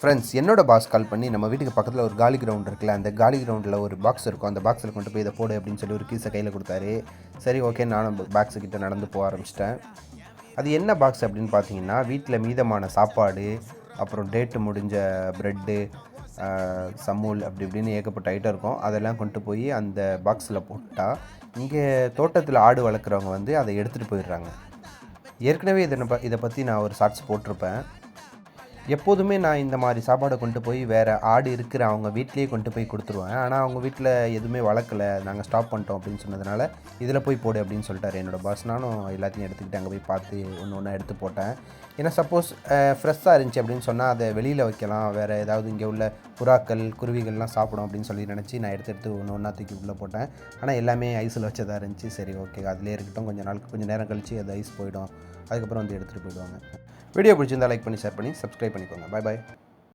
Friends என்னோட pass கால் பண்ணி நம்ம வீட்டுக்கு பக்கத்தில் ஒரு காலி கிரவுண்ட் இருக்குல்ல அந்த காலி கிரவுண்டில் ஒரு பாக்ஸ் இருக்கும். அந்த பாக்ஸில் கொண்டு போய் இதை போடு அப்படின்னு சொல்லி ஒரு கீஸை கையில் கொடுத்தாரு. சரி ஓகே நானும் பாக்ஸு கிட்டே நடந்து போக ஆரம்பிச்சிட்டேன். அது என்ன பாக்ஸ் அப்படின்னு பார்த்தீங்கன்னா வீட்டில் மீதமான சாப்பாடு அப்புறம் டேட்டு முடிஞ்ச ப்ரெட்டு சம்மூல் அப்படி இப்படின்னு ஏகப்பட்ட ஐட்டம் இருக்கும். அதெல்லாம் கொண்டு போய் அந்த பாக்ஸில் போட்டால் இங்கே தோட்டத்தில் ஆடு வளர்க்குறவங்க வந்து அதை எடுத்துகிட்டு போயிடுறாங்க. ஏற்கனவே இதை ப இதை பற்றி நான் ஒரு ஷார்ட்ஸ் போட்டிருப்பேன். எப்போதுமே நான் இந்த மாதிரி சாப்பாடை கொண்டு போய் வேறு ஆடு இருக்கிற அவங்க வீட்லேயே கொண்டு போய் கொடுத்துருவேன். ஆனால் அவங்க வீட்டில் எதுவுமே வளர்க்கலை நாங்கள் ஸ்டாப் பண்ணிட்டோம் அப்படின்னு சொன்னதுனால இதில் போய் போடு அப்படின்னு சொல்லிட்டாரு என்னோடய பாஸ் நானும் எல்லாத்தையும் எடுத்துக்கிட்டு அங்கே போய் பார்த்து ஒன்று ஒன்றா எடுத்து போட்டேன். ஏன்னா சப்போஸ் ஃப்ரெஷ்ஷாக இருந்துச்சு அப்படின்னு சொன்னால் அதை வெளியில் வைக்கலாம். வேறு ஏதாவது இங்கே உள்ள புறாக்கள் குருவிகள்லாம் சாப்பிடும் அப்படின்னு சொல்லி நினச்சி நான் எடுத்து எடுத்து ஒன்று ஒன்றா தூக்கி உள்ளே போட்டேன். ஆனால் எல்லாமே ஐஸில் வச்சதாக இருந்துச்சு. சரி ஓகே அதிலே இருக்கட்டும். கொஞ்சம் நாளுக்கு கொஞ்சம் நேரம் கழிச்சு அது ஐஸ் போயிடும். அதுக்கப்புறம் வந்து எடுத்துகிட்டு போயிடுவாங்க. வீடியோ பிடிச்சிருந்தா லைக் பண்ணி ஷேர் பண்ணி சப்ஸ்கிரைப் பண்ணிக்கோங்க. பாய் பாய்